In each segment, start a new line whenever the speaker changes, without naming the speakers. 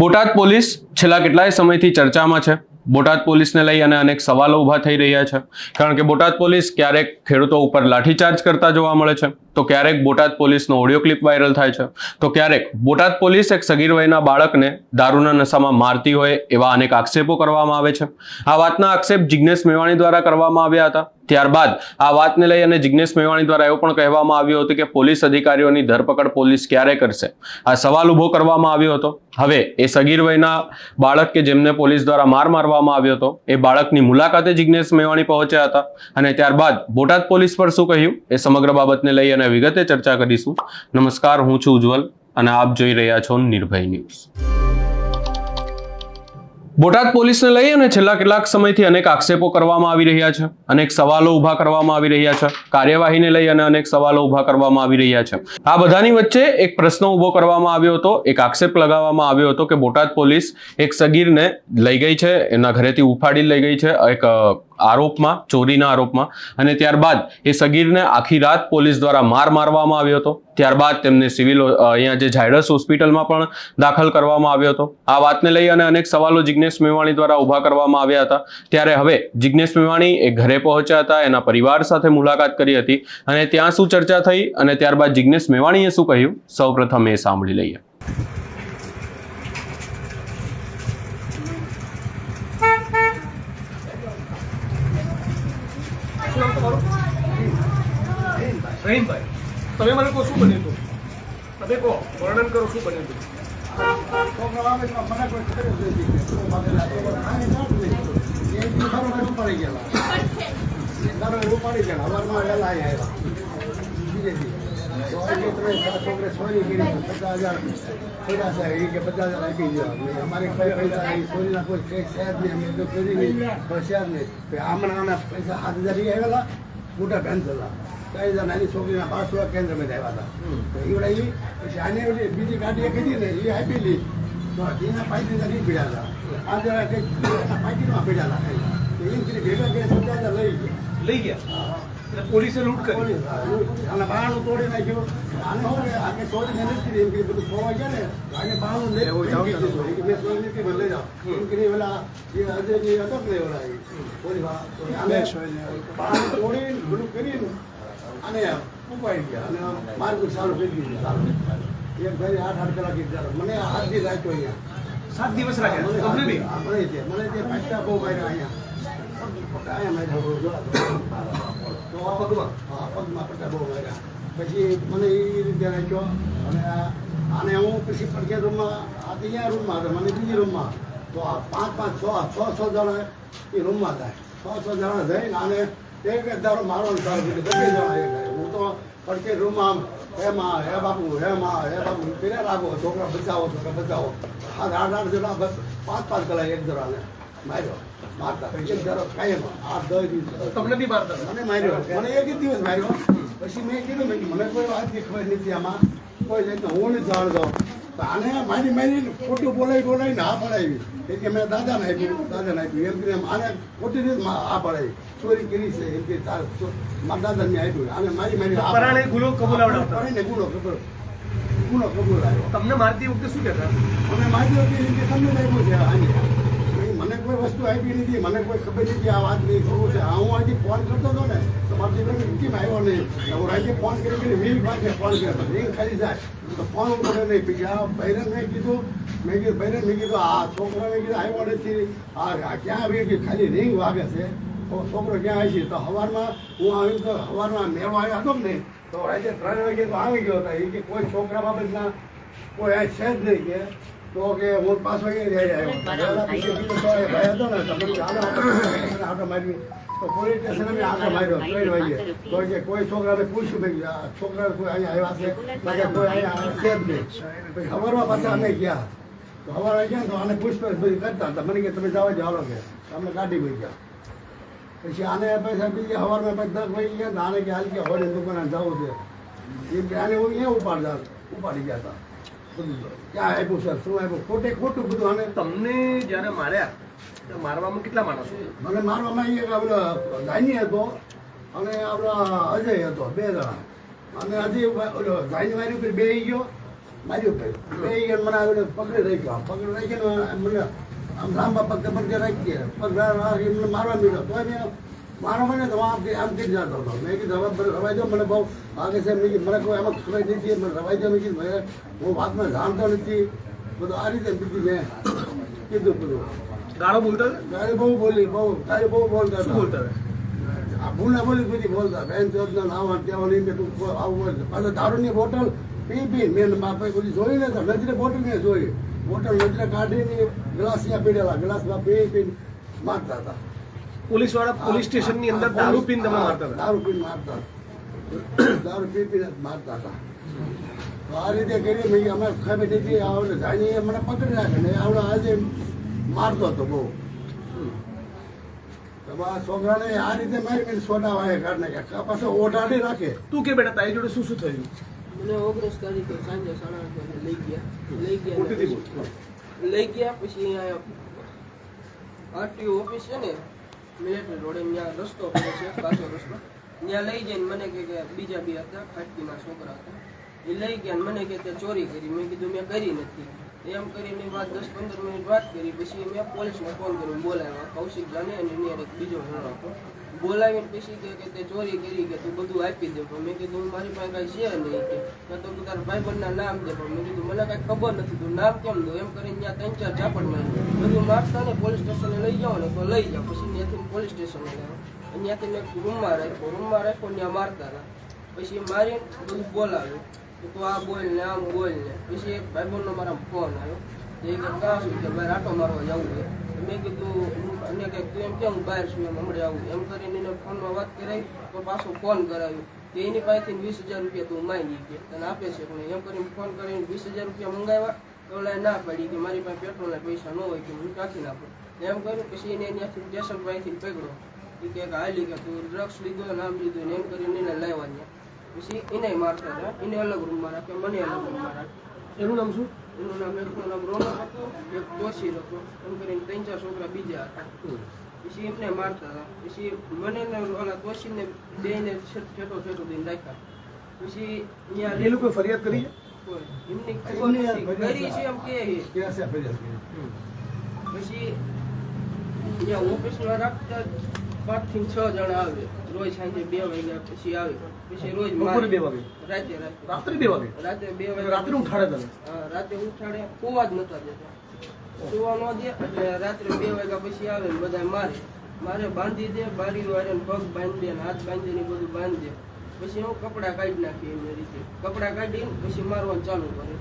Botad police છેલ્લા કેટલાય સમયથી ચર્ચામાં છે. બોટાદ પોલીસને લઈ અને અનેક સવાલો ઊભા થઈ રહ્યા છે. કારણ કે બોટાદ પોલીસ ક્યારેક ખેડૂતો ઉપર લાઠીચાર્જ કરતા જોવા મળે છે. તો ક્યારેક બોટાદ પોલીસનો ઓડિયો ક્લિપ વાયરલ થાય છે. તો ક્યારેક બોટાદ પોલીસ એક સગીર વયના બાળકને દારૂના નશામાં મારતી હોય એવા અનેક આક્ષેપો કરવામાં આવે છે. આ વાતના આક્ષેપ જિજ્ઞેશ મેવાણી દ્વારા કરવામાં આવ્યા હતા. ત્યારબાદ આ વાતને લઈ અને જિજ્ઞેશ મેવાણી દ્વારા એવું પણ કહેવામાં આવ્યું હતું કે પોલીસ અધિકારીઓની ધરપકડ પોલીસ ક્યારે કરશે? આ સવાલ ઊભો કરવામાં આવ્યો હતો. હવે એ સગીર વયના બાળક કે જેમને પોલીસ દ્વારા માર મારવામાં આવ્યો હતો, એ બાળકની મુલાકાતે જિજ્ઞેશ મેવાણી પહોંચ્યા હતા અને ત્યારબાદ બોટાદ પોલીસ પર શું કહ્યું? એ સમગ્ર બાબતને લઈ અને વિગતે ચર્ચા કરીશું. નમસ્કાર, હું છું ઉજ્જવલ અને આપ જોઈ રહ્યા છો નિર્ભય ન્યૂઝ. બોટાદ પોલીસને લઈ અને છેલ્લા કેટલાક સમયથી અનેક આક્ષેપો કરવામાં આવી રહ્યા છે. અનેક સવાલો ઊભા કરવામાં આવી રહ્યા છે. કાર્યવાહીને લઈ અને અનેક સવાલો ઊભા કરવામાં આવી રહ્યા છે. આ બધાની વચ્ચે એક પ્રશ્ન ઊભો કરવામાં આવ્યો હતો. એક આક્ષેપ લગાવવામાં આવ્યો હતો કે બોટાદ પોલીસ એક સગીરને લઈ ગઈ છે. એના ઘરેથી ઉફાડી લઈ ગઈ છે. એક આરોપમાં, ચોરીના આરોપમાં અને ત્યારબાદ એ સગીરને આખી રાત પોલીસ દ્વારા માર મારવામાં આવ્યો હતો. ત્યારબાદ તેમને સિવિલ અહીંયા જે ઝાયડસ હોસ્પિટલમાં પણ દાખલ કરવામાં આવ્યો હતો. આ વાતને લઈ અને અનેક સવાલો જિજ્ઞેશ મેવાણી દ્વારા ઊભા કરવામાં આવ્યા હતા. ત્યારે હવે જિજ્ઞેશ મેવાણી એ ઘરે પહોંચ્યા હતા, એના પરિવાર સાથે મુલાકાત કરી હતી અને ત્યાં શું ચર્ચા થઈ અને ત્યારબાદ જિજ્ઞેશ મેવાણીએ શું કહ્યું? સૌપ્રથમ એ સાંભળી લઈએ.
રહીમભાઈ તમે મને કહો, શું બન્યું હતું તમે કહો, વર્ણન કરો, શું બન્યું હતું
મોટા બેન થયેલા કઈ નાની છોકરીના પાંચ કેન્દ્રમાં જ આવ્યા હતા. તો એવડા પછી આને બીજી ગાડી કીધી ને એ આપેલી તો એના પાછી નહીં પીડ્યા હતા આ જરા કંઈક પાટીમાં પીડ્યા હતા એમ કરી ભેગા પચાસ લઈ ગયા.
લઈ ગયા? પોલીસે લૂંટ કરી?
અને બારણું તોડી નાખ્યું. આને શું આને ચોરી મહેનત કરી એમ કે બધું ખોવા ગયા ને આને બારણું લઈ મેં ચોરી નથી મને લઈ જાઓ. એમ કરીને પેલા જે અજયજી હતો ને ઓલા એ પોલીસ બારણું તોડી બધું કરીને અને ઉપાડી ગયા. અને માર્ગ સારું કરી ગયું સારું. એક ભાઈ આઠ આઠ કલાક એક મને આઠ દિવસ રાખ્યો અહીંયા.
સાત દિવસ રાખ્યા મને બી?
મને તે મને તે પાછા બહુ માર્યા અહીંયા. અહીંયા માર્યા. તો આ
પગમાં?
હા પગમાં પટ્ટા બહુ માર્યા. પછી મને એ રીતે રાખ્યો. અને આને હું પછી પડખે રૂમમાં આ અહીંયા રૂમમાં હતો મને બીજી રૂમમાં. તો આ પાંચ પાંચ છ છ છ જણા એ રૂમમાં થાય. છ છ જણા જઈને આને એક એક મારો હું તો પડકે રૂમ આમ હે માં હે બાપુ હે માં હે બાપુ પેલા રાખો છોકરા બચાવો છોકરા બચાવો. આ આઠ આઠ જણા બસ પાંચ પાંચ કલાક એક જણાને માર્યો. મારતા એક જરો કાયમ આઠ દસ દિવસ.
તમને બી મારતા
મને માર્યો. મને એક દિવસ માર્યો. પછી મેં કીધું મને કોઈ વાત ખબર નથી આમાં. કોઈ જાતનો હું નથી જાણતો તો આને મારી મારી ખોટું બોલાવી બોલાવીને આ પડાવી. એ કે મેં દાદાને આપ્યું દાદાને આપ્યું. એમ કરીને આને ખોટી રીતે મા- આ પડાવી. ચોરી કરી છે. એમ કે મારા દાદાને આપ્યું. આને મારી મારી
પરાણે ગુનો કબૂલાવડાવતા.
પરાણે ગુનો કબૂલ ગુનો કબૂલાવ્યો
તમને મારતી વખતે શું કહેતા?
અમે મારતી વખતે હતી કે તમને લાગ્યું છે આની કોઈ વસ્તુ આપી નથી મને કોઈ ખબર નથી આ વાત નહીં ખબર છે આ હું આજે ફોન કરતો હતો ને તો મારી દીકરાને કેમ આવ્યો નહીં તો હું આજે ફોન કરી કરી વીસ વાગે ફોન કર્યો રિંગ ખાલી જાય તો ફોન ઉઠે નહીં પછી આ બૈરન મેં કીધું મેં કીધું બૈરન મેં કીધું આ છોકરાને કીધું આવ્યો નથી આ આ ક્યાં આવી ગયું ખાલી રિંગ વાગે છે તો છોકરો ક્યાં આવી છે તો સવારમાં હું આવ્યો તો સવારમાં મેળો આવ્યો હતો ને તો આજે ત્રણ વાગે તો આવી ગયો હતો એ કે કોઈ છોકરા બાબતના કોઈ આ છે જ નહીં કે તો કે હું પાસ એ ભાઈ હતો ને તમને મને આટો મારી તો પોલીસ સ્ટેશન અમે આટો માર્યો ત્રણ વાગે. તો કે કોઈ છોકરાને પૂછ્યું ભાઈ છોકરા કોઈ અહીંયા આવ્યા છે? કે કોઈ અહીંયા છે જ નહીં. પછી સવારમાં પાછા અમે ગયા. તો સવારે ગયા તો આને પૂછપરછ બધી કરતા. હતા મને કે તમે જાઓ જાઓ કે. અમને કાઢી ગઈ ગયા. પછી આને પૈસા બીજી હવારમાં પછી દસ વાગી ગયા આને કે હાલ કે હવે દુકાને જવું છે. એ આને હું અહીંયા ઉપાડતા ઉપાડી ગયા હતા. ક્યાં આપ્યું સર શું આપ્યું ખોટે ખોટું બધું અને
તમને જ્યારે માર્યા મારવામાં કેટલા માણસો
મને મારવામાં એક આપણે ગાયની હતો અને આપણો અજય હતો બે જણા અને હજી ઓલો ગાયની વારી ઉપર બે ગયો માર્યો ભાઈ બે ગયો મને આવીને પકડી રાખ્યો પકડી રાખ્યો મને આમ લાંબા પગ પગ રાખી પગ રાખી મારવા મીડ્યો તો મારો મને તમામ આમ થઈ જતો હતો? મેં કીધું હવે રવાઈ દો મને બહુ વાગે છે મેં કીધું મને કોઈ એમાં ખબર નથી. મને રવાઈ દો મેં કીધું ભાઈ હું વાતમાં જાણતો નથી. બધું આ રીતે બીજું મેં કીધું બધું.
ગાળો બોલતા
ગાળી બહુ બોલી બહુ ગાળી બહુ બોલતા
શું બોલતા
ભૂલે બોલી બધી બોલતા બેન ચોદના નાવા ત્યાં નહીં મેં તું આવું હોય પાછા દારૂની બોટલ પી પી. મેં બાપે બધી જોઈ ને નજરે બોટલ મેં જોઈ. બોટલ નજરે કાઢીને ગ્લાસ ત્યાં પીડેલા. ગ્લાસમાં પી પી મારતા હતા.
પોલીસવાળા પોલીસ સ્ટેશનની અંદર દારૂ પીને તમે મારતા હતા?
દારૂ પીને મારતા દારૂ પી પીને મારતા હતા. તો આ રીતે કરી ભાઈ અમે ખબર નથી આવડે જાણીએ મને પકડી રાખે ને આવડે આજે મારતો હતો બહુ. છોકરાને આ રીતે મારી મેં સોડા વાળે કાઢ નાખ્યા. પાછો ઓઢાડી રાખે.
તું કે બેટા તારી જોડે શું શું થયું?
મને ઓગણીસ તારીખે સાંજે સાડા આઠ લઈ ગયા. લઈ ગયા લઈ ગયા પછી આરટીઓ ઓફિસ છે ને મિલિટરી રોડે ત્યાં રસ્તો પડે છે કાચો રસ્તો. ત્યાં લઈ જઈને મને કે બીજા બે હતા ખાટકીના છોકરા હતા. એ લઈ ગયા મને કે તે ચોરી કરી. મેં કીધું, મેં કરી નથી. એમ કરીને વાત દસ પંદર મિનિટ વાત કરી. પછી મેં પોલીસને ફોન કરીને બોલાવ્યા. કૌશિક જાને અને એની એક બીજો જણો હતો. બોલાવીને પછી કે તે ચોરી કરી કે તું બધું આપી દે. પણ મેં કીધું મારી પાસે કાંઈ છે નહીં કે. મેં તો તું તારા ભાઈબંધના નામ દે પણ મેં કીધું, મને કાંઈ ખબર નથી. તું નામ કેમ દો? એમ કરીને ત્યાં ત્રણ ચાર ઝાપડ મારી બધું માગતા ને પોલીસ સ્ટેશને લઈ જાઓ ને તો લઈ જાઓ. પછી ત્યાંથી પોલીસ સ્ટેશને લઈ અને ત્યાંથી મેં રૂમમાં રાખ્યો. રૂમમાં રાખ્યો ત્યાં મારતા હતા. પછી મારી બધું બોલાવ્યું કે તું આ બોલ ને આમ બોલ ને. પછી એક ભાઈબંધનો મારા ફોન આવ્યો. એ કે, કાં છું કે ભાઈ રાટો મારવા જવું છે? મેં કીધું અને કે તું એમ કેમ બહાર છું? એમ હમણાં આવું. એમ કરીને એને ફોનમાં વાત કરાવી તો પાછો ફોન કરાવ્યો તો એની પાસેથી વીસ હજાર રૂપિયા તું માંગી કે, તને આપે છે પણ એમ કરીને ફોન કરીને વીસ હજાર રૂપિયા મંગાવ્યા, તો ઓલા ના પાડી કે મારી પાસે પેટ્રોલના પૈસા ન હોય કે હું કાઢી નાખું. એમ કર્યું, પછી એને ત્યાંથી સ્ટેશન પાસેથી પકડ્યો. એ કે હાલી કે તું ડ્રગ્સ લીધો, નામ લીધું એમ કરીને એને લાવ્યા પછી એને મારતા હતા. એને અલગ રૂમમાં રાખે મને અલગ રૂમમાં રાખે
એનું નામ શું?
એનું નામ એકનું નામ રોનક હતું એક જોશી હતો એમ કરીને ત્રણ ચાર છોકરા બીજા હતા. પછી એમને મારતા હતા. પછી મને ને ઓલા તોશીને બેને ઠેઠો ઠેઠો દઈને રાખ્યા. પછી ત્યાં
એ લોકોએ ફરિયાદ કરી
એમની કરી છે એમ કે? પછી ત્યાં ઓફિસમાં રાખતા પાંચથી છ જણા આવે. રોજ સાંજે બે વાગ્યા પછી આવે. પછી રોજ
બપોરે બે વાગે?
રાતે રાતે.
રાત્રે બે વાગે?
રાતે બે વાગે.
રાત્રે ઉઠાડે તમે?
હા, રાતે ઉઠાડે. સુવા જ નતા દેતા. સુવા ન દે એટલે રાત્રે બે વાગ્યા પછી આવે ને બધા મારે. મારે બાંધી દે બારી વારે પગ બાંધી દે હાથ બાંધી ને બધું બાંધી દે. પછી હું કપડાં કાઢી નાખી એવી રીતે. કપડાં કાઢીને પછી મારવાનું ચાલુ કરે.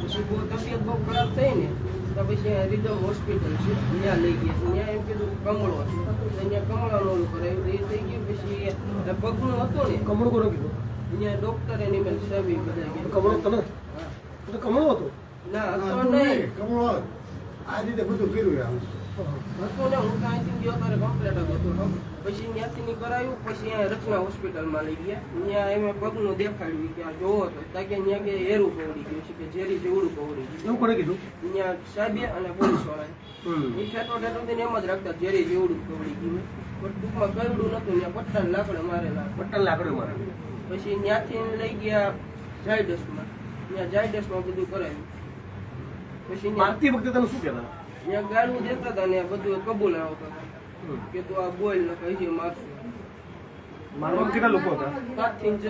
પછી બહુ તબિયત બહુ ખરાબ થઈ ને તો પછી અહીંયા હોસ્પિટલ છે. ત્યાં લઈ ગયા ત્યાં એમ કીધું કમળો છે. ત્યાં કમળાનું ઓલું કરાવ્યું એ થઈ ગયું. પછી પગનું હતું ને
કમળું કોને કીધું?
અહીંયા ડોક્ટરે નિમેલ સાહેબ બધા
કમળો
તમે
તો કમળો હતો?
ના હતો નહીં.
કમળો. આ રીતે બધું કર્યું.
હતું ને હું ત્યાંથી ગયો ત્યારે કમ્પ્લેટ હતું પછી ત્યાંથી ની કરાયું પછી અહીંયા રચના હોસ્પિટલમાં લઈ ગયા. ત્યાં એમ પગનું દેખાડ્યું કે આ જોવો તો ત્યાં કે ત્યાં કે હેરું પવડી ગયું છે કે ઝેરી જેવડું પવડી ગયું
એવું કીધું?
ત્યાં સાહેબે અને પોલીસ વાળાએ એ ઠેઠો ઠેઠો થઈને એમ જ રાખતા ઝેરી જેવડું પવડી ગયું પણ ટૂંકમાં કરડું નતું ત્યાં પટ્ટન લાકડે મારેલા
પટ્ટન લાકડું મારેલું.
પછી ત્યાંથી લઈ ગયા જાયડસમાં ત્યાં જાયડસમાં બધું કરાયું. પછી
મારતી વખતે તમે શું કહેતા?
ત્યાં ગાળું દેતા હતા ને બધું કબૂલ આવતા હતા. કે તું આ બોલ ને છે મારશું.
મારવા કેટલા લોકો હતા?
સાતથી છ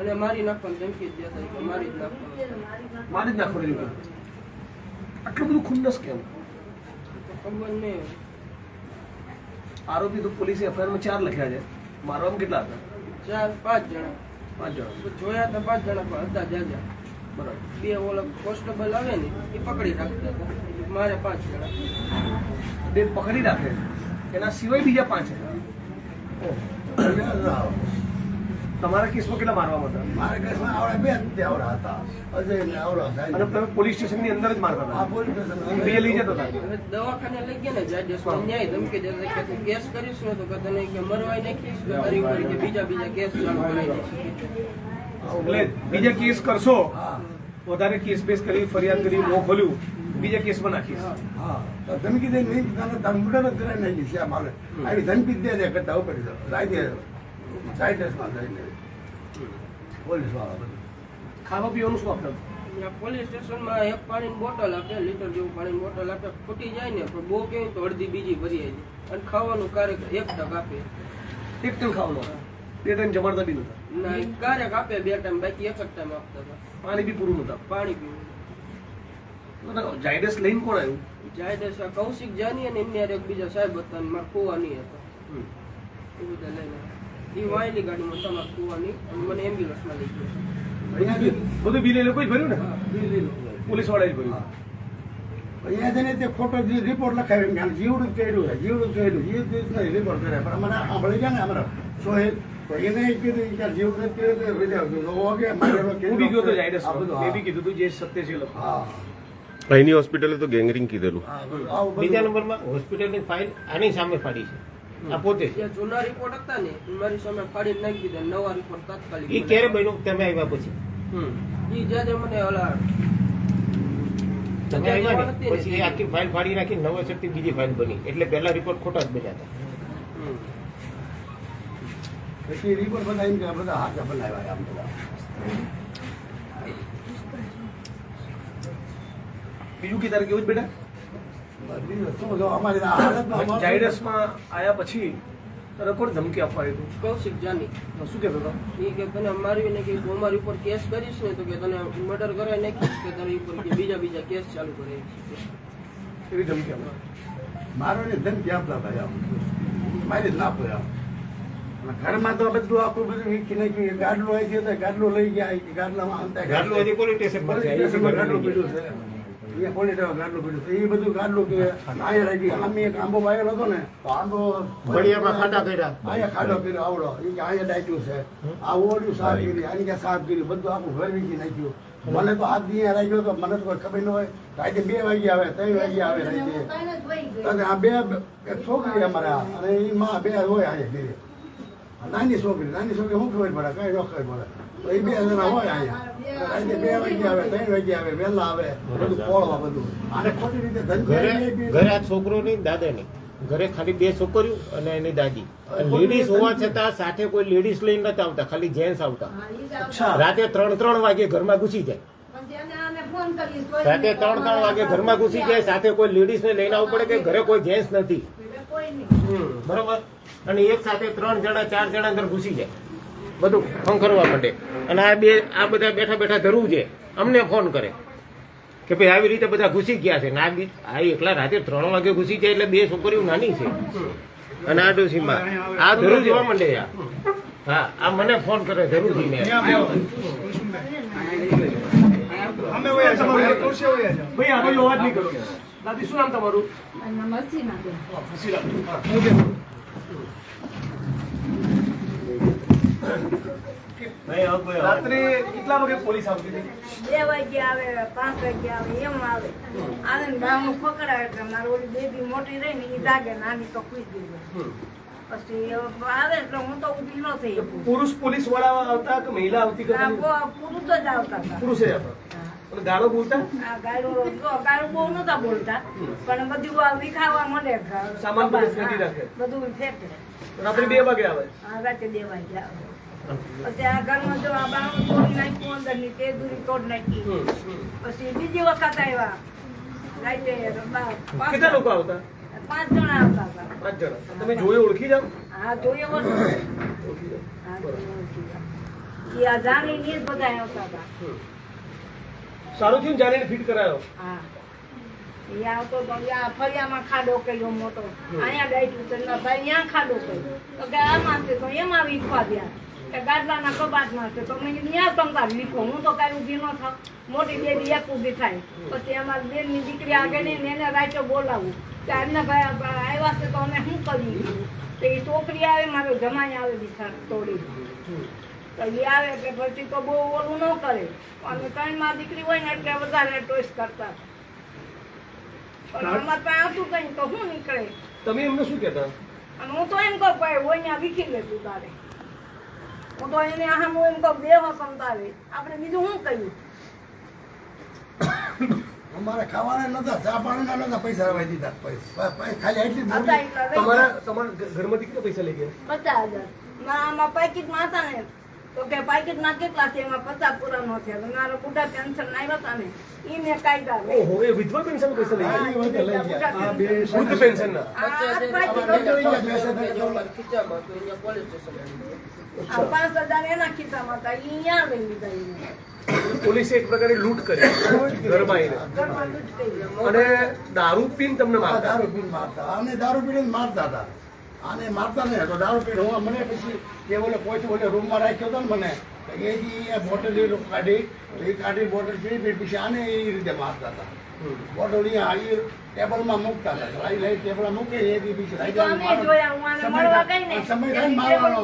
અને મારી નાખવાની ધમકી જ દેતા કે મારી જ નાખવાની.
મારી જ નાખવાની આટલું બધું ખુન્નસ કેમ?
ખબર નહીં
આરોપી તો પોલીસે એફઆઈઆરમાં ચાર લખ્યા છે. મારવામાં કેટલા હતા?
ચાર પાંચ જણા.
પાંચ જણા.
જોયા તો પાંચ જણા પણ હતા જાજા.
બરાબર.
બે ઓલા કોન્સ્ટેબલ આવે ને એ પકડી રાખતા હતા. મારે પાંચ જણા.
બે પકડી રાખે? એના સિવાય બીજા પાંચ હતા તમારા કેસમાં કેટલા મારવામાં હતા?
મારા કેસમાં આવડા બે આવડા હતા. અજય ને આવડા
અને તમે પોલીસ સ્ટેશનની અંદર જ મારતા હતા?
પોલીસ સ્ટેશન
બે લઈ જતા હતા?
દવાખાને લઈ ગયા ને જાડેશ્વર ન્યાય ધમકી દેતા કે તું કેસ કરીશ ને તો કે તને કે મરવાય નાખીશ કે તારી ઉપર કે બીજા બીજા કેસ ચાલુ કરાવી દઈશ
એટલે બીજા કેસ કરશો વધારે કેસ બેસ કરી ફરિયાદ કરી મોં ખોલ્યું. બીજા કેસમાં નાખીશ.
હા તો ધમકી દઈને નહીં તને જ કરાવી નાખી છે માલે આવી ધમકી દે દે કરતા ઉપર રાતે સાઈડેસમાં જઈને. પોલીસવાળા
ખાવા પીવાનું શું
આપણે પોલીસ સ્ટેશનમાં એક પાણીની બોટલ આપે લીટર જેવું પાણીની બોટલ આપે ફૂટી જાય ને પણ બહુ કેવું તો અડધી બીજી ભરી આવી અને ખાવાનું ક્યારેક એક ટક આપે.
એક ટાઈમ ખાવાનું બે ટાઈમ જમાડતા બી નતા
ના ક્યારેક આપે બે ટાઈમ બાકી એક જ ટાઈમ આપતા હતા.
પાણી બી પૂરું નતા
પાણી પીવું
જાયડસ લઈને કોણ આવ્યું?
જાયદેશ આ કૌશિક જાની અને એમની એક બીજા સાહેબ હતા અને મારા કુવાની નહીં હતા એ બધા લઈને એ વાયેલી ગાડીમાં હતા મારા કુવાની અને મને એમ્બ્યુલન્સમાં લઈ ગયો.
બધું બિલ એ લોકોએ જ ભર્યું ને? પોલીસવાળા જ ભર્યું.
અહીંયા જઈને તે ખોટો જે રિપોર્ટ લખાવ્યો એમ જીવડું કર્યું છે જીવડું કર્યું જીવ દિવસ નહીં રિપોર્ટ કરે પણ મને સાંભળી ગયા ને અમારા સોહેલ એને કીધું કે જીવ કર્યું બીજા કે
મારે ગયો તો જાયડસ
આ બધું,
એ બી કીધું તું જે સત્ય છે એ
હા.
અહીંની હોસ્પિટલે તો ગેંગરિંગ કીધેલું.
બીજા નંબરમાં હોસ્પિટલની ફાઇલ આની સામે ફાડી છે. આ પોતે
જૂના રિપોર્ટ હતા ને એ મારી સામે ફાડી નાખી દીધા નવા રિપોર્ટ તાત્કાલિક
એ ક્યારે બન્યું? તમે આવ્યા પછી.
હમ.
ઈ જ્યારે મને ઓલા
તમે આવ્યા ને પછી એ આખી ફાઇલ ફાડી નાખી નવા શક્તિ બીજી ફાઇલ બની. એટલે પહેલા રિપોર્ટ ખોટા જ બન્યા હતા.
હમ.
પછી રિપોર્ટ બનાવીને એમ બધા હાથ બનાવ્યા આમ બધા
બીજું કે તારે કેવું જ બેટા?
અમારી હાલતમાં
જાયડસમાં આયા પછી તને ધમકી આપવા આવ્યું
કૌશિક જાની.
શું કે બેટા
એ કે તને મારી ને કે હું અમારી ઉપર કેસ કરીશ ને તો કે તને મર્ડર કરાવી નાખીશ કે તારી ઉપર કે બીજા બીજા કેસ ચાલુ કરે
એવી ધમકી આપવા?
મારો ને ધમકી આપતા હતા આમ મારી ના પડે ઘરમાં તો બધું આપણું બધું વીખી નાખ્યું ગાડલું આવી ગયો ગાડલું લઈ ગયા એ ગાડલામાં આવતા
ગાડલું હજી પોલીસ ગાડલું
ગાડલું પીડ્યું છે. અહીંયા પોલીસ સ્ટેશન ગાડલું પીડ્યું એ બધું ગાડલું કે આયે રાખી આમ એક આંબો વાયેલો હતો ને તો આંબો
ઘડિયામાં ખાડા કર્યા.
અહીંયા ખાડો કર્યો આવડો. એ કે અહીંયા ડાટ્યું છે. આ ઓળ્યું સાફ કરી આની કે સાફ કર્યું? બધું આખું ઘર વીખી નાખ્યું. મને તો આજ દી રાખ્યો તો મને તો કોઈ ખબર ન હોય. રાતે બે વાગે આવે ત્રણ વાગે આવે રાતે. અને આ બે છોકરી અમારે અને એ માં બે હોય આજે ઘરે. નાની છોકરી નાની છોકરી શું ખબર પડે કઈ ન ખબર પડે. તો એ બે જણા હોય અહીંયા બે વાગે આવે ત્રણ વાગે આવે વહેલા આવે બધું પોળવા બધું. આને ખોટી રીતે
ઘરે ઘરે આ છોકરો નહીં દાદા નહીં ઘરે ખાલી બે છોકરીઓ અને એની દાદી. લેડીઝ હોવા છતાં સાથે કોઈ લેડીઝ લઈને નતા આવતા ખાલી જેન્ટ્સ આવતા. રાતે ત્રણ ત્રણ વાગે ઘરમાં ઘૂસી જાય. રાતે ત્રણ ત્રણ વાગે ઘરમાં ઘૂસી જાય સાથે કોઈ લેડીઝ ને લઈને આવવું પડે કે ઘરે કોઈ જેન્ટ્સ નથી. બરોબર? અને એક સાથે ત્રણ જણા ચાર જણા અંદર ઘૂસી જાય. બધું ખંખરવા માંડે અને આ બે આ બધા બેઠા બેઠા ધરવું છે. અમને ફોન કરે. કે ભાઈ આવી રીતે બધા ઘૂસી ગયા છે. ના બી આ એકલા રાતે ત્રણ વાગે ઘૂસી જાય એટલે બે છોકરીઓ નાની છે. અને આ ડોસીમાં. આ ધરું જોવા માંડે આ. હા આ મને ફોન કરે ધરુજી ને.
ભાઈ આ બાજુ અવાજ નહીં કરો. દાદી શું નામ તમારું? કેમ? રાત્રે કેટલા વાગે પોલીસ આવતી હતી?
બે વાગે આવે પાંચ વાગે આવે એમ આવે. આનંદ ભાવનું પકડાવે એટલે મારી ઓલી બેબી મોટી રહી ને એ જાગે નાની તો ખુશ ગઈ પછી આવે એટલે હું તો ઊભી ન થઈ
પુરુષ પોલીસવાળા આવતા કે મહિલા આવતી કે
પુરુષ જ આવતા
પુરુષે આવતા. અને ગાળો બોલતા?
ગાયું બહુ નતા બોલતા. પણ બધું વિખાવા મળે
સામાન બધું ફેંકી રાખે.
બધું ફેંકે.
રાત્રે બે વાગે આવે.
રાતે બે વાગે આવે. પછી આ ઘરમાં જો આ બાણું તોડી નાખ્યું અંદર તે દૂરી તોડ નાખી.
હમ, હમ.
પછી બીજી વખત આવ્યા. રાતે બા- પાંચ-
કેટલા લોકો આવતા?
પાંચ જણા આવતા હતા.
પાંચ જણા. તમે જોયે ઓળખી
હા હા. ઈ આ જાણી ને બધા આવતા હતા.
સારું થયું જાણીને ફિટ કરાયો?
હા. આવતો આ ફળિયામાં ખાડો કર્યો મોટો. અહીંયા ડાયટું ભાઈ અહીંયા ખાડો કર્યો. તો કે આમાં છે તો એમાં વીખવા દ્યા કે ગાડલાના કબાટમાં છે તો મેં કીધું ત્યાં વીખો હું તો કાંઈ ઊભી ન થાઉં. મોટી બેબી એક ઊભી થાય. પછી અમારી બેનની દીકરી આગળ ને એને રાચો બોલાવું. કે આજના ભાઈ આવ્યા છે તો અમે શું કરીએ તો એ છોકરી આવે મારો જમાઈ આવે બિચાર તોડી તો એ આવે કે પછી તો બહુ ઓલું ન કરે. અને ત્રણમાં દીકરી હોય ને એટલે વધારે ટોઈસ કરતા. પણ અમારે પાસે હતું કઈ તો શું નીકળે.
તમે એમને શું કહેતા?
અને હું તો એમ કહું ભાઈ હોય વીખી લેતું તારે. હું તો એને આહા હું એમ કહું દેવા સમતાવે આપણે બીજું શું કહ્યું
અમારે ખાવાના નતા ચા પાણીના નતા પૈસા રવાઈ દીધા. પૈસા ખાલી એટલી
તમારા તમારા ઘરમાંથી કેટલા પૈસા લઈ ગયા.
પચાસ હજાર. ના પાકીટ હતા ને. તો કે પાકીટના કેટલા છે? એમાં પચાસ પૂરાનો છે. મારો બુઢા પેન્શન આવ્યા હતા ને મેં
ઓહો એ વિધવા પેન્શન પૈસા લઈ ગયા?
આ
પેન્શન.
પોલીસ સ્ટેશન આવી ગયા.
આ પાંચ હજાર એના ખિસ્સામાં હતા ઈ અહીંયા લઈ લીધા
પોલીસે એક પ્રકારે લૂંટ કરી ઘરમાં આવીને. અને દારૂ પીને તમને મારતા.
દારૂ પીને મારતા. અને દારૂ પીને મારતા હતા. આને મારતા નહીં હતો. દારૂ પીને હું મને પછી એ ઓલે પોઈન્ટ ઓલે રૂમમાં રાખ્યો હતો ને મને. એ જી એ બોટલ એ કાઢી એ કાઢી બોટલ પી પી પછી આને એ રીતે મારતા હતા. બોટલ અહીંયા આવી ટેબલમાં મૂકતા હતા. લઈ લઈ ટેબલમાં મૂકે એ બી પછી લઈ
જોયા
સમય થાય- મારવાનો.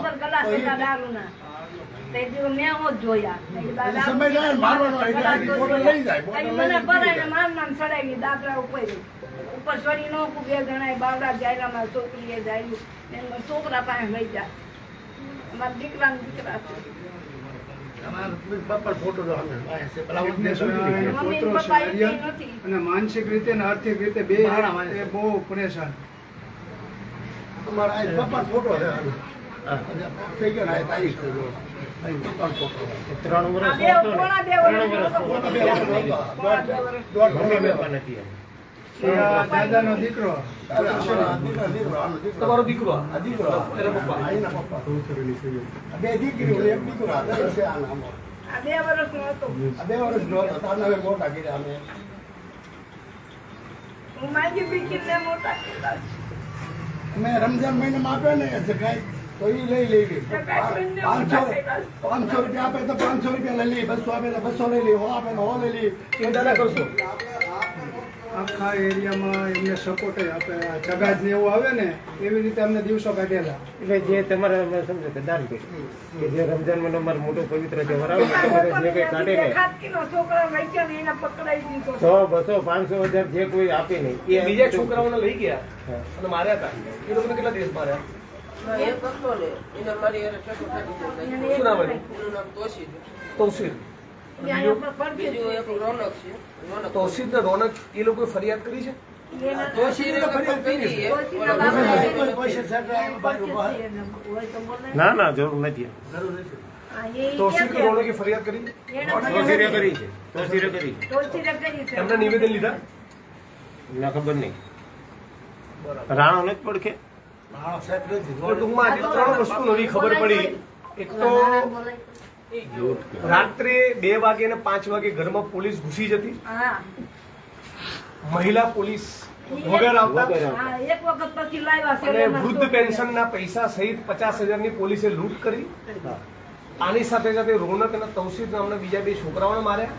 એ- સમય થાય મારવાનો એટલે બોટલ લઈ જાય બોટલ
મને
જાય.
માર નામ ચડાવી દાદરા ઉપર ઉપર ચડી ન બે જણાએ બાવડા જાયલા જાયરામાં છોકરીએ જાયલું. ને એમાં છોકરા પાસે લઈ જા અમારા દીકરા
ને આ છે
અને માનસિક રીતે અને આર્થિક રીતે બે
મારા
બહુ પરેશાન.
ફોટો થઈ ગયો ને તારીખ પપ્પા ફોટો
ત્રણ વર્ષ ત્રણ
વર્ષ
દાદાનો દીકરો
અમારા દીકરો, દીકરો, આનો દીકરો.
તમારો દીકરો આ?
આ દીકરો
એના પપ્પા.
આ એના પપ્પા આ બે દીકરીઓ એક દીકરો આ દર છે આના
બે વર્ષનો હતો.
આ બે વર્ષનો હતો. તારને હવે મોટા કર્યા અમે.
હું માગી બીકીને મોટા કર્યા
અમે રમજાન મહિનામાં આપે ને જગાઈ તો એ લઈ લેવી પાંચસો પાંચસો રૂપિયા આપે તો પાંચસો રૂપિયા લઈ લઈ બસો આપે તો બસો લઈ લઈ હો આપે તો હો લઈ લઈ
ચિંતા ના કરશો.
આખા એરિયામાં એમને સપોર્ટ આપે. આ જગાજ ને એવું આવે ને એવી રીતે અમને દિવસો કાઢેલા.
એટલે જે તમારે અમે સમજો કે દાન કર્યું. કે જે રમજાન મહિનો અમારો મોટો પવિત્ર તહેવાર આવે તમારે જે કંઈ કાઢે ને.
ખાટકીનો છોકરો ને એને પકડાઈ દીધો
સો બસો પાંચસો હજાર જે કોઈ આપે નહીં એ
બીજા છોકરાઓને લઈ ગયા. અને માર્યા હતા એ લોકોને કેટલા દિવસ માર્યા. શું નામ હતું
એક રોનક
ને એ લોકોએ ફરિયાદ કરી છે.
ના ના જરૂર નથી.
નિવેદન લીધા?
ના ખબર નહીં. રાણો નથી પડખે?
હા, સાહેબ નથી.
તો ટૂંકમાં આજે ત્રણ વસ્તુ નવી ખબર પડી. એક તો રાત્રે બે વાગે ને પાંચ વાગે ઘરમાં પોલીસ ઘૂસી જતી. મહિલા પોલીસ વગર આવતા.
એક વખત પછી
અને વૃદ્ધ. પેન્શનના પૈસા સહિત પચાસ હજારની પોલીસે લૂંટ કરી. આની સાથે સાથે રોનક અને તૌસીર નામના બીજા બે છોકરાઓને માર્યા.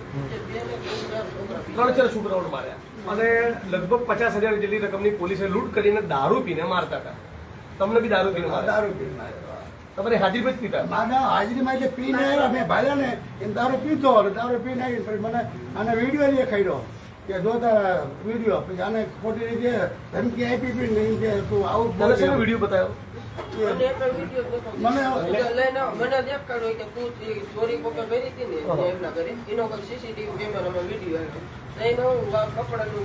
ત્રણ ચાર છોકરાઓને માર્યા. અને લગભગ પચાસ હજાર જેટલી રકમની પોલીસે લૂંટ કરીને દારૂ પીને મારતા હતા. તમને બી દારૂ પીને
દારૂ પીને આવ્યા.
તમારે હાજરી જ પીતા
માના હાજરીમાં જે પીને આવ્યા મેં ભાલ્યા ને એમ દારૂ પીતો દારૂ પી નહીં પછી મને આને વીડિયો દેખાડ્યો કે જો વીડિયો પછી આને ખોટી રીતે ધમકી આપી પી નહીં કે તું આવું
વીડિયો બતાવ્યો
મને એક વીડિયો દેખો.
મને
એટલે લઈને આવો. મને દેખાડ્યો કે તું જે ચોરી કોકે કરી હતી ને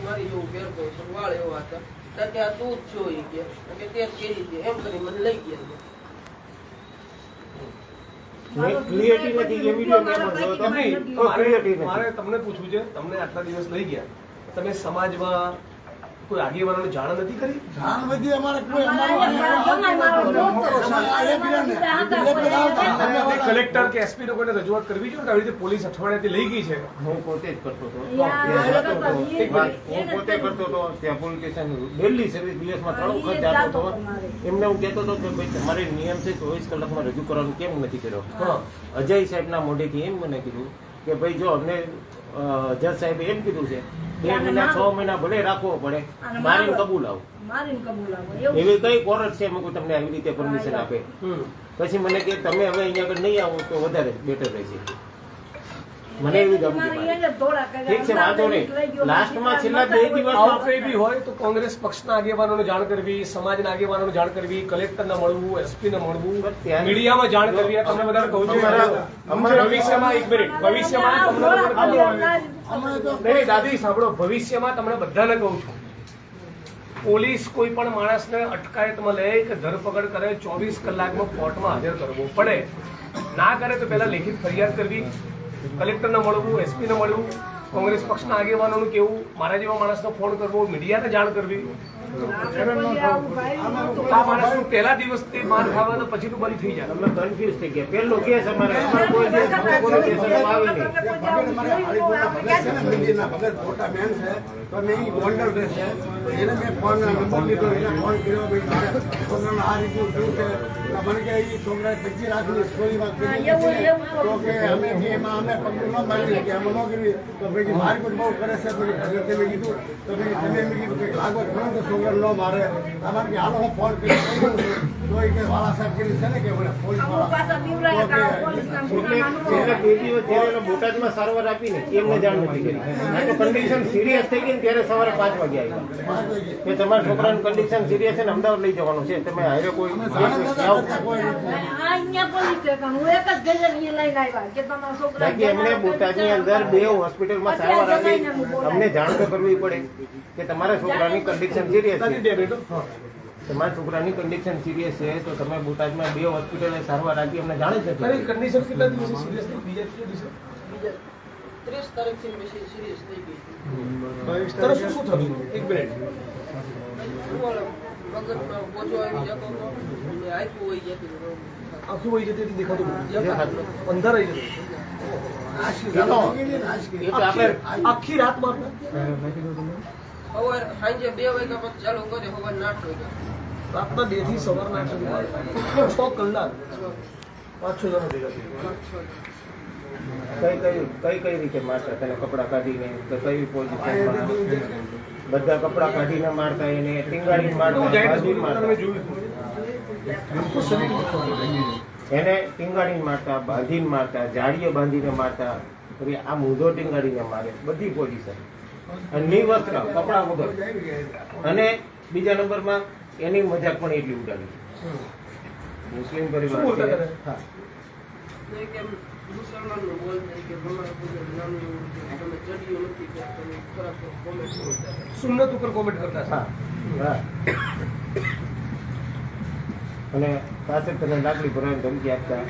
મારી જેવું કે આ તું જ છો ઈ કે. કે તે જ કરી એમ કરી મને લઈ ગયા
ક્લિયરિટી નથી એ વીડિયો મેં પણ જોયો હતો.
નહીં,
તો
મારે
નથી.
મારે તમને પૂછવું છે તમને આટલા દિવસ લઈ ગયા. તમે સમાજમાં કોઈ આગેવાનોને જાણ નથી કરી?
જાણ બધી અમારે કોઈ
અમારે
કલેક્ટર કે એસપી લોકોને રજૂઆત કરવી જોઈએ ને? કે આવી રીતે પોલીસ અઠવાડિયાથી લઈ ગઈ છે?
હું પોતે જ કરતો હતો. હું પોતે કરતો હતો. ત્યાં પોલીસ સ્ટેશન ડેલી સર્વિસ દિવસમાં ત્રણ વખત જતો હતો. એમને હું કહેતો હતો કે ભાઈ તમારે નિયમ છે ચોવીસ કલાકમાં રજૂ કરવાનું કેમ નથી કર્યો? અજય સાહેબના મોઢેથી એમ મને કીધું કે ભાઈ જો અમને જજ સાહેબે એમ કીધું છે બે મહિના છ મહિના ભલે રાખવો પડે મારીને કબૂલ આવો.
એવું
કઈ કોર્ટ છે મેં કીધું તમને આવી રીતે પરમિશન આપે. પછી મને કે તમે હવે અહીંયા આગળ નહીં આવો તો વધારે બેટર રહેશે. મને એવી. ઠીક છે વાંધો નહીં. લાસ્ટમાં છેલ્લા બે દિવસ
બી હોય તો કોંગ્રેસ પક્ષના આગેવાનોને જાણ કરવી સમાજના આગેવાનોને જાણ કરવી કલેક્ટરને મળવું એસપીને મળવું મીડિયામાં જાણ કરવી તમને બધા કહું છું. ભવિષ્યમાં એક મિનિટ ભવિષ્યમાં નહીં નહીં, દાદી સાંભળો ભવિષ્યમાં તમને બધાને કહું છું. પોલીસ કોઈ પણ માણસને અટકાયતમાં લે કે ધરપકડ કરે ચોવીસ કલાકમાં કોર્ટમાં હાજર કરવો પડે. ના કરે તો પહેલા લેખિત ફરિયાદ કરવી. કલેક્ટરને મળવું, એસપીને મળવું, કોંગ્રેસ પક્ષના આગેવાનોનું કેવું મારા જેવા માણસનો ફોન કરવો, મીડિયાને જાણ કરવી. પહેલા દિવસથી માર ખાવા પછી તો બની થઈ જાય
તમે દિવસ
મારા એને ફોન કર્યો આ રીતનું થયું છે મને કે ઈ છોકરાએ પચીસ લાખની ચોરીમાં કરી
એવું-
છે.
એવું
તો કે અમે એમાં અમે પગલું ન મારી કે અમે ન કરી તો મારી બહુ કરે છે કીધું તો કીધું કે છોકરાને મારે તમારે કે હાલો હું ફોન કરી તો એ કે વાળા સાહેબ કરી છે ને કે
મને પોલીસવાળા બોટાદમાં સારવાર આપી ને એમને જાણ નથી કન્ડિશન સિરિયસ થઈ ગઈ ને ત્યારે સવારે પાંચ વાગે આવ્યા કે તમારા છોકરાનું કન્ડિશન સિરિયસ છે ને અમદાવાદ લઈ જવાનું છે તમે હારે કોઈ આવો.
આ અહીંયા પોલીસ સ્ટેશન હું એક જ ગજર અહીંયા લઈને આવ્યા કે તમારા છોકરા
બાકી એમને બોટાદની અંદર બે હોસ્પિટલમાં સારવાર આપી. અમને જાણ તો કરવી પડે. કે તમારા છોકરાની કન્ડિશન સિરિયસ છે? તમારા છોકરાની કન્ડિશન સિરિયસ છે તો તમે બોટાદમાં બે હોસ્પિટલે સારવાર આપી અમને જાણ જ
તારી
નથી
કન્ડિશન કેટલા દિવસે સિરિયસ થઈ? બીજા કેટલા દિવસે?
બીજા ત્રીસ તારીખથી પછી સિરિયસ થઈ ગઈ.
તારે શું શું થયું? એક મિનિટ.
મગજમાં બોજો આવી જતો હતો. અને આખું હોય જતું હતું.
આખું વહી જતી હતી દેખાતું નહોતું.
દેખાતું નહોતું.
અંધાર આવી જતું
ચાલો. એ તો આપણે
આખી રાતમાં
સવારે સાંજે બે વાગ્યા પછી ચાલુ કરે સવારે આઠ વાગ્યા.
રાતના બેથી સવારના આઠ સુધી છ કલાક. પાંચ છ જણા ભેગા થઈ
કઈ કઈ કઈ કઈ રીતે મારતા? તેને કપડા કાઢીને તો કઈ પોઝિશન બધા કપડા કાઢીને મારતા એને ટીંગાડી મારતા. એને ટીંગાડીને મારતા બાંધીને મારતા જાડીએ બાંધીને મારતા. પછી આ મૂધો ટીંગાડીને મારે. બધી પોઝિશન. નિવસ્ત્ર કપડા વગર. અને બીજા નંબરમાં એની મજાક પણ એટલી ઉડાવી મુસ્લિમ પરિવાર છે? હા.
સુન્નત ઉપર કોમેન્ટ કરતા
હા. હા. અને પાસે તને લાકડી ભરાવી ધમકી આપતા.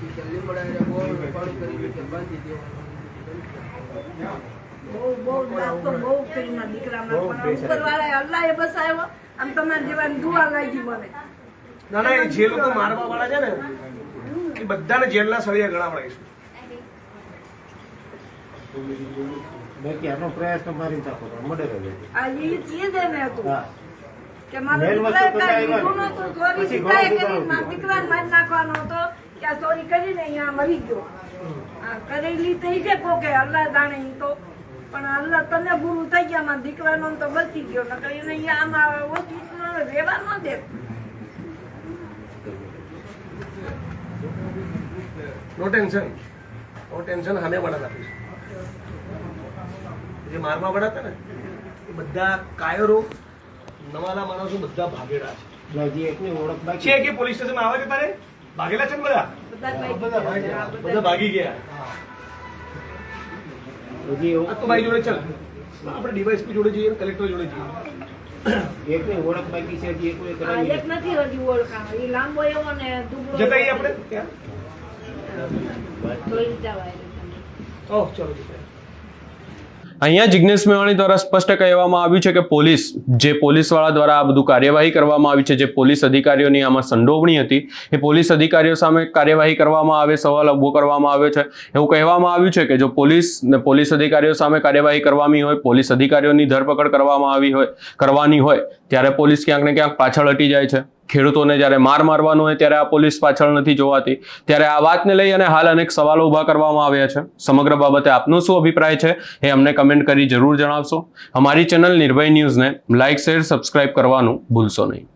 એ પછી કે લીમડા એને ગોળનું કરી બાંધી દેવાનું
બહુ બહુ દાંત બહુ ફિલ્મના દીકરામાં
બહુ
પણ. ઉપરવાળાએ અલ્લાહે બસાવ્યો આમ તમારી જેવાની દુઆ લાગી મને
ના ના જે લોકો મારવા વાળા છે ને એ બધાને જેલના સળિયા ગણાવડાવીશું
બાકી આનો પ્રયાસ તો મારી સાથે કરો મર્ડર
આ ઈ ચીજ એને હતું કે મારો
તો
કાંઈ કીધું
ને.
નહોતું, દીકરાએ કરી, દીકરાને મારી નાખવાનો હતો. કે આ ચોરી કરીને અહીંયા મરી ગયો. આ કરેલી થઈ છે કોકે? અલ્લાહ જાણે તો. પણ અલ્લાહ તને પૂરું થઈ ગયા માં દીકરાનો તો બચી ગયો નકર એને અહીંયા આમાં હોસ્પિટલમાં રહેવા ન દે.
નો ટેન્શન નો ટેન્શન સામે વડા આપીશું. જે મારવા વડા હતા ને એ બધા કાયરો નવાના માણસો બધા
ભાગેડા
છે. છે કે પોલીસ સ્ટેશન આવે છે તારે? ભાગેલા છે ને બધા?
બધા
ભાગી ગયા બધા ભાગી ગયા.
હજી
આ તો ભાઈ જોડે ચાલ. આપણે ડીવાયસપી જોડે જઈએ કલેક્ટર જોડે જઈએ.
એકની ઓળખ બાકી છે હજી એકને કરાવી
એક નથી હજી ઓળખાણો એ લાંબો એવો ને દુબળો
જતા આપણે? ત્યાં
જોઈ જવાય.
ઓહ ચલો જતા
અહીંયા જિજ્ઞેશ મેવાણી દ્વારા સ્પષ્ટ કહેવામાં આવ્યું છે કે પોલીસ, જે પોલીસવાળા દ્વારા આ બધું કાર્યવાહી કરવામાં આવી છે, જે પોલીસ અધિકારીઓની આમાં સંડોવણી હતી, એ પોલીસ અધિકારીઓ સામે કાર્યવાહી કરવામાં આવે, સવાલ ઊભો કરવામાં આવ્યો છે. એવું કહેવામાં આવ્યું છે કે જો પોલીસ પોલીસ અધિકારીઓ સામે કાર્યવાહી કરવાની હોય, પોલીસ અધિકારીઓની ધરપકડ કરવામાં આવી હોય, કરવાની હોય, ત્યારે પોલીસ ક્યાંક ને ક્યાંક પાછળ હટી જાય છે. ખેડૂતોને જ્યારે માર મારવાનો હોય ત્યારે આ પોલીસ પાછળ નથી જોવાતી. ત્યારે આ વાતને લઈ અને હાલ અનેક સવાલો ઊભા કરવામાં આવ્યા છે. સમગ્ર બાબતે આપનો શું અભિપ્રાય છે એ અમને કમેન્ટ કરી જરૂર જણાવશો. અમારી ચેનલ નિર્ભય ન્યૂઝને લાઇક શેર, સબસ્ક્રાઇબ કરવાનું ભૂલશો નહીં.